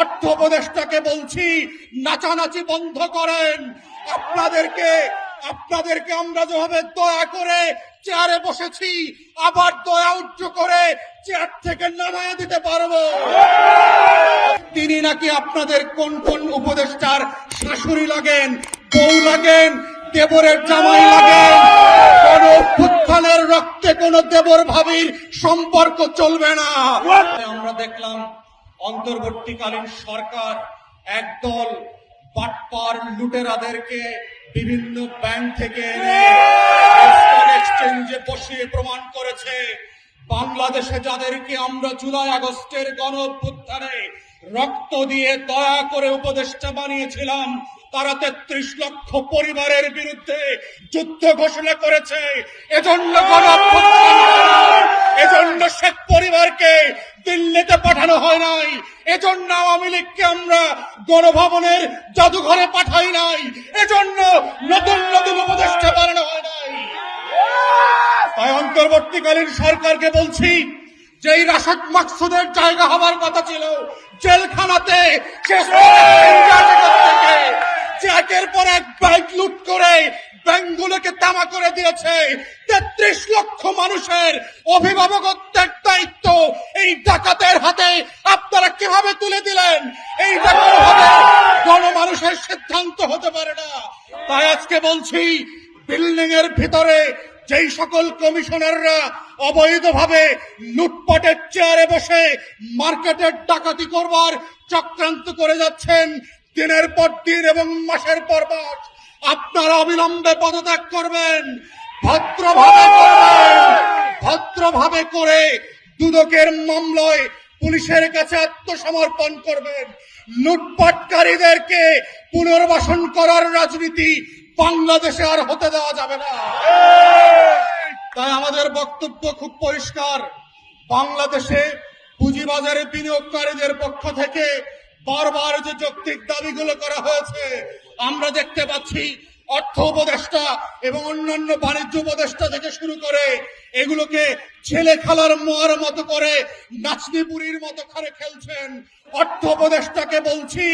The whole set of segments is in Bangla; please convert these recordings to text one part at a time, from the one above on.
অর্থ উপদেষ্টাকে বলছি, নাচানাচি বন্ধ করেন। আপনাদেরকে আপনাদেরকে আমরা যেভাবে দয়া করে চেয়ারে বসেছি, আবার দয়া উচ্চ করে চেয়ার থেকে নামায় দিতে পারব। তিনি নাকি আপনাদের কোন কোন উপদেষ্টার শাশুড়ি লাগেন, বউ লাগেন, দেবরের জামাই লাগেন? কোন অভ্যুত্থানের রক্তে কোন দেবর ভাবির সম্পর্ক চলবে না। আমরা দেখলাম অন্তর্বর্তীকালীন সরকার একদল বাটপার লুটেরাদেরকে বিভিন্ন ব্যাংক থেকে এক্সচেঞ্জে বসিয়ে প্রমাণ করেছে। বাংলাদেশে যাদেরকে আমরা জুলাই আগস্টের গণ রক্ত দিয়ে দয়া করে উপদেষ্টা বানিয়েছিলাম। তারা তেত্রিশ লক্ষ পরিবারের বিরুদ্ধে যুদ্ধ ঘোষণা করেছে। এজন্য। এজন্য শেখ পরিবারকে দিল্লিতে পাঠানো হয় নাই। এজন্য আওয়ামী লীগকে আমরা গণভবনের জাদুঘরে পাঠাই নাই। এজন্য নতুন নতুন উপদেষ্টা বানানো হয় নাই। তাই অন্তর্বর্তীকালীন সরকারকে বলছি যে এই রাশেদ মাকসুদের জায়গা হবার কথা ছিল, জেলখানাতে শেষ পর এক ব্যাংক লুট করে ব্যাংকগুলোকে তামা করে দিয়েছে। তেত্রিশ লক্ষ মানুষের অভিভাবকত্বের দায়িত্ব এই ডাকাতের হাতে। আপনারা কীভাবে তুলে দিলেন? এই হবে গণমানুষের সিদ্ধান্ত হতে পারে না। তাই আজকে বলছি বিল্ডিং এর ভিতরে যেই সকল কমিশনাররা অবৈধভাবে লুটপাটের চেয়ারে বসে মার্কেটের ডাকাতি করবার চক্রান্ত করে যাচ্ছেন, দিনের পর দিন এবং মাসের পর মাস আপনারা অবিলম্বে পদত্যাগ করবেন, ভদ্রভাবে করবেন, ভদ্রভাবে করে দুদকের মামলায় পুলিশের কাছে আত্মসমর্পণ করবেন। লুটপাটকারীদেরকে পুনর্বাসন করার রাজনীতি বাংলাদেশে আর হতে দেওয়া যাবে না। তাই আমাদের বক্তব্য খুব পরিষ্কার। বাংলাদেশে পুঁজিবাজারে বিনিয়োগকারীদের পক্ষ থেকে বারবার যে যৌক্তিক দাবিগুলো করা হয়েছে, আমরা দেখতে পাচ্ছি অর্থ উপদেষ্টা এবং অন্যান্য বাণিজ্য উপদেষ্টা থেকে শুরু করে এগুলোকে ছেলে খেলার মোয়ার মতো করে নাচনিপুরির মতো করে খেলছেন। অর্থ উপদেষ্টাকে বলছি,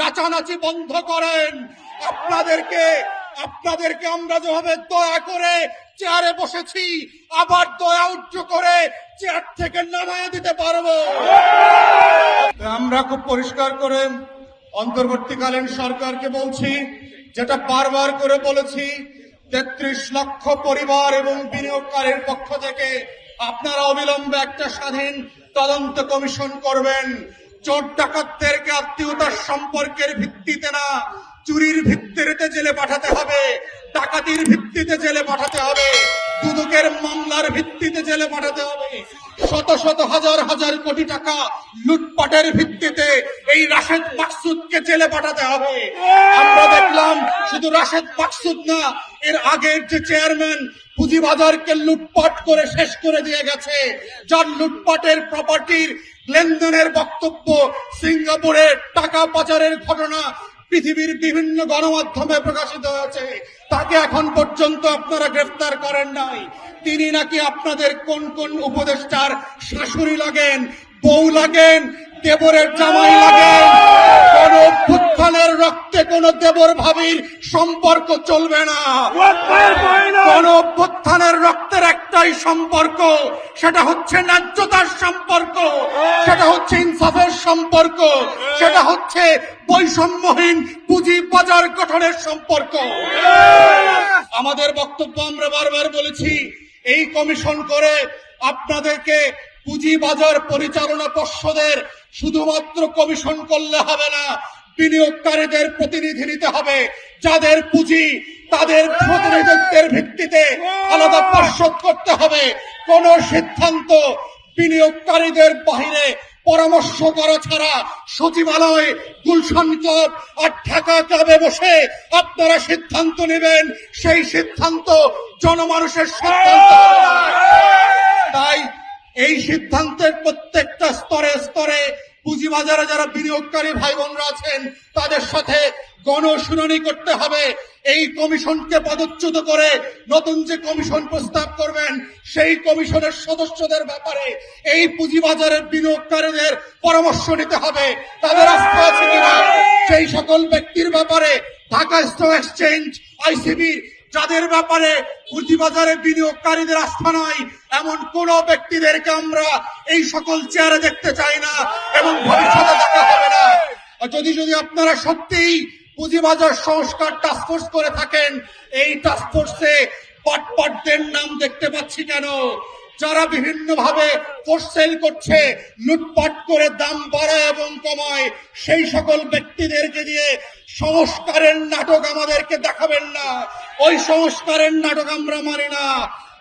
নাচানাচি বন্ধ করেন। আপনাদেরকে আপনাদেরকে আমরা যেভাবে দয়া করে চেয়ারে বসেছি, আবার দয়া উচ্চ করে চেয়ার থেকে নামায় দিতে পারব। আমরা খুব পরিষ্কার করে অন্তর্বর্তীকালীন সরকারকে বলছি, যেটা বারবার করে বলেছি, তেত্রিশ লক্ষ পরিবার এবং বিনিয়োগকারীর পক্ষ থেকে আপনারা অবিলম্বে একটা স্বাধীন তদন্ত কমিশন করবেন। চোর ডাকাতদেরকে আত্মীয়তার সম্পর্কের ভিত্তিতে না চুরির ভিত্তিতে জেলে পাঠাতে হবে, ডাকাতির ভিত্তিতে জেলে পাঠাতে হবে, দুদকের মামলার ভিত্তিতে জেলে পাঠাতে হবে। শত শত হাজার হাজার কোটি টাকা লুটপাটের ভিত্তিতে এই রাশেদ মাকসুদকে জেলে পাঠাতে হবে। আমরা দেখলাম শুধু রাশেদ মাকসুদ না, এর আগের যে চেয়ারম্যান পুঁজিবাজারকে লুটপাট করে শেষ করে দিয়ে গেছে, যার লুটপাটের প্রপার্টির লেনদেনের বক্তব্য সিঙ্গাপুরে টাকা পাচারের ঘটনা পৃথিবীর বিভিন্ন গণমাধ্যমে প্রকাশিত হয়েছে। তাকে এখন পর্যন্ত আপনারা গ্রেফতার করেন নাই। তিনি নাকি আপনাদের কোন কোন উপদেষ্টার শাশুড়ি লাগেন, বউ লাগেন, দেবরের জামাই লাগেন? অভ্যুত্থানের রক্তে কোন দেবর ভাবির সম্পর্ক চলবে না। কোন অভ্যুত্থানের রক্তের একটাই সম্পর্ক সেটা হচ্ছে ন্যায্যতার সম্পর্ক সেটা হচ্ছে ইনসাফের সম্পর্ক সেটা হচ্ছে বৈষম্যহীন পুঁজি বাজার গঠনের সম্পর্ক। আমাদের বক্তব্য আমরা বারবার বলেছি এই কমিশন করে আপনাদেরকে পুঁজি বাজার পরিচালনা পর্ষদের শুধুমাত্র কমিশন করলে হবে না, বিনিয়োগকারীদের প্রতিনিধি নিতে হবে। যাদের পুঁজি, তাদের প্রতিনিধিত্বের ভিত্তিতে আলাদা পর্ষদ করতে হবে। কোন সিদ্ধান্ত বিনিয়োগকারীদের বাহিরে পরামর্শ করা ছাড়া সচিবালয়, গুলশান ক্লাব আর ঢাকা ক্লাবে বসে আপনারা সিদ্ধান্ত নেবেন। সেই সিদ্ধান্ত জনমানুষের সিদ্ধান্ত। তাই এই সিদ্ধান্তের পুঁজিবাজারে যারা বিনিয়োগকারী ভাই বোনরা আছেন, তাদের সাথে গণশুনানি করতে হবে। এই কমিশনকে পদচ্যুত করে নতুন যে কমিশন প্রস্তাব করবেন, সেই কমিশনের সদস্যদের ব্যাপারে এই পুঁজিবাজারের বিনিয়োগকারীদের পরামর্শ নিতে হবে। তাদের আস্থা আছে কিনা? সেই সকল ব্যক্তির ব্যাপারে ঢাকা স্টক এক্সচেঞ্জ আইসিবি যাদের ব্যাপারে পুঁজিবাজারে বিনিয়োগকারীদের আস্থা নয় এমন কোন ব্যক্তিদেরকে আমরা এই সকল চেয়ারে দেখতে চাই না এবং ভবিষ্যতে দেখা হবে না। যদি যদি আপনারা সত্যিই পুঁজিবাজার সংস্কার টাস্কফোর্স করে থাকেন, এই টাস্কফোর্সে পটপটদের নাম দেখতে পাচ্ছি কেন? যারা বিভিন্ন ভাবে সেল করছে, লুটপাট করে দাম বাড়ায় এবং কমায়, সেই সকল ব্যক্তিদেরকে দিয়ে সংস্কারের নাটক আমাদেরকে দেখাবেন না। ওই সংস্কারের নাটক আমরা মানি না।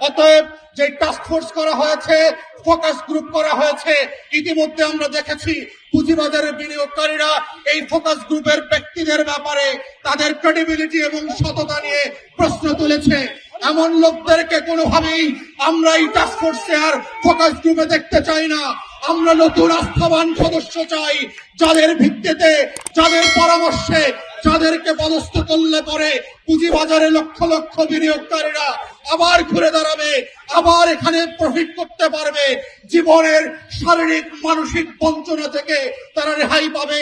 অতএব যে টাস্কফোর্স করা হয়েছে ফোকাস গ্রুপ করা হয়েছে, ইতিমধ্যে আমরা দেখেছি পুঁজিবাজারের বিনিয়োগকারীরা এই ফোকাস গ্রুপের ব্যক্তিদের ব্যাপারে তাদের ক্রেডিবিলিটি এবং সততা নিয়ে প্রশ্ন তুলেছে। এমন লোকদেরকে কোনোভাবেই আমরা এই টাস্কফোর্সে আর ফোকাস গ্রুপে দেখতে চাই না। আমরা নতুন আস্থাবান সদস্য চাই, যাদের ভিত্তিতে, যাদের পরামর্শে যাদেরকে পদস্থ করলে পরে পুঁজিবাজারে লক্ষ লক্ষ বিনিয়োগকারীরা আবার ঘুরে দাঁড়াবে, আবার এখানে প্রফিট করতে পারবে। জীবনের শারীরিক, মানসিক বঞ্চনা থেকে তারা রেহাই পাবে।